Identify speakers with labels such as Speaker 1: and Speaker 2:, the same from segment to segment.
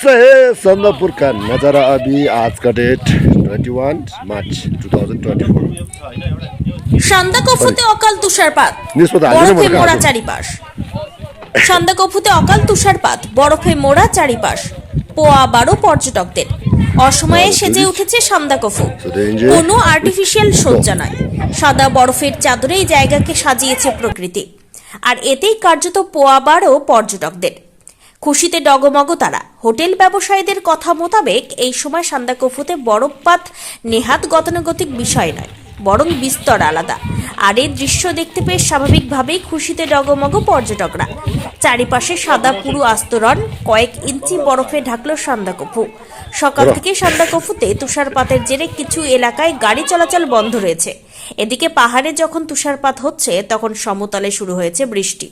Speaker 1: ऐसा है संदापुर का नज़ारा अभी आज का डेट 21 मार्च 2024
Speaker 2: সান্দাকফুতে অকাল তুষারপাত
Speaker 1: নিষ্পত্তি আগে
Speaker 2: বরফে
Speaker 1: মনে
Speaker 2: মোড়া
Speaker 1: কাজ।
Speaker 2: চারিপাশ সান্দাকফুতে অকাল তুষারপাত বরফে মোড়া চারিপাশ পোয়া বারো পর্যটকদের অসময়ে সেজে উঠেছে সান্দাকফু
Speaker 1: So they enjoy
Speaker 2: কোনো আর্টিফিশিয়াল সজ্জা নয় সাদা বরফের চাদরেই জায়গাকে সাজিয়েছে প্রকৃতি আর এতেই কার্যত পোয়া বারো পর্যটকদের খুশিতে ডগমগ তারা হোটেল ব্যবসায়ীদের কথা মোতাবেক এই সময় সান্দাকফুতে বরফপাত নেহাত গতানুগতিক বিষয় নয় বরং বিস্তর আলাদা। আর এই দৃশ্য দেখতে পেয়ে স্বাভাবিকভাবেই খুশিতে ডগমগ পর্যটকরা। চারিপাশে সাদা পুরু আস্তরণ কয়েক ইঞ্চি বরফে ঢাকলো সান্দাকফু। সকাল থেকে সান্দাকফুতে তুষারপাতের জেরে কিছু এলাকায় গাড়ি চলাচল বন্ধ রয়েছে। এদিকে পাহাড়ে যখন তুষারপাত হচ্ছে তখন সমতলে শুরু হয়েছে বৃষ্টি।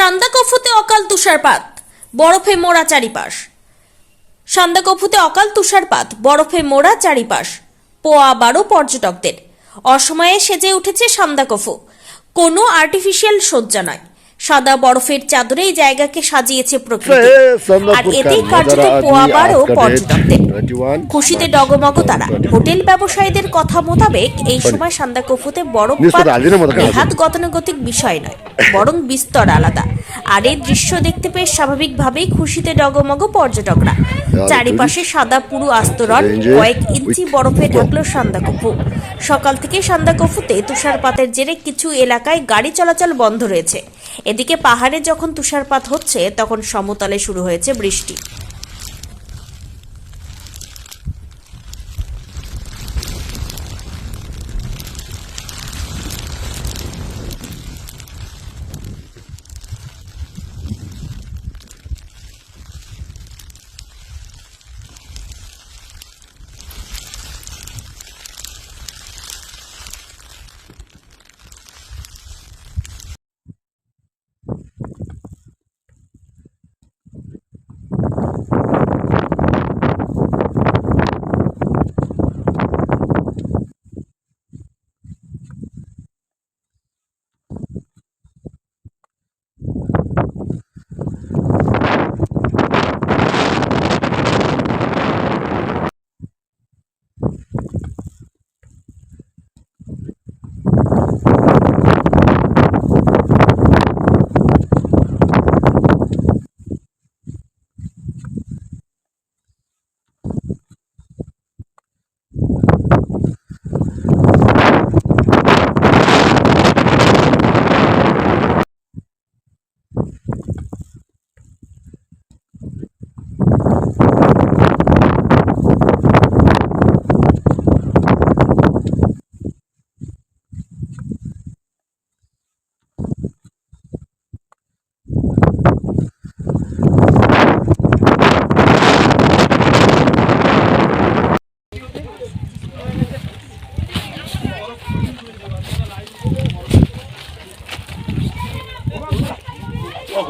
Speaker 2: সান্দাকফুতে অকাল তুষারপাত, বরফে মোড়া চারিপাশ। সান্দাকফুতে অকাল তুষারপাত, বরফে মোড়া চারিপাশ, পোয়া বারো পর্যটকদের। অসময়ে সেজে উঠেছে সান্দাকফু। কোনো আর্টিফিশিয়াল শয্যা নয়। সাদা বরফের চাদরেই জায়গাকে সাজিয়েছে প্রকৃতি। আর এতেই কার্যত পোয়া বারো পর্যটকদের। খুশিতে ডগমগ তারা। হোটেল ব্যবসায়ীদের কথা মোতাবেক এই সময় সান্দাকফুতে বরফ। নেহাত গতানুগতিক বিষয় নয় বরং বিস্তর আলাদা। আর এই দৃশ্য দেখতে পেয়ে স্বাভাবিকভাবেই খুশিতে ডগমগ পর্যটকরা। চারিপাশে সাদা পুরু আস্তরণ কয়েক ইঞ্চি বরফে. ঢাকলো সান্দাকফু। সকাল থেকে সান্দাকফুতে তুষারপাতের জেরে কিছু এলাকায় গাড়ি চলাচল বন্ধ রয়েছে। এদিকে পাহাড়ে যখন তুষারপাত হচ্ছে তখন সমতলে শুরু হয়েছে বৃষ্টি।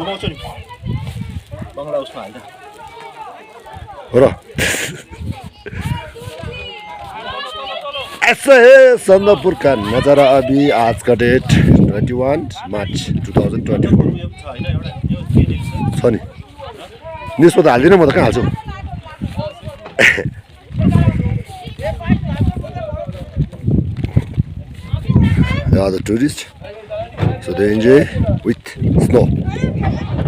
Speaker 3: घुमाउँछु नि बङ्गला
Speaker 1: उसमा हाल्दा र नजारा अभी आजका date twenty one March two thousand twenty four छ नि न्युजमा त हाल्दिनँ म त कहाँ हाल्छु हजुर टुरिस्ट danger with snow.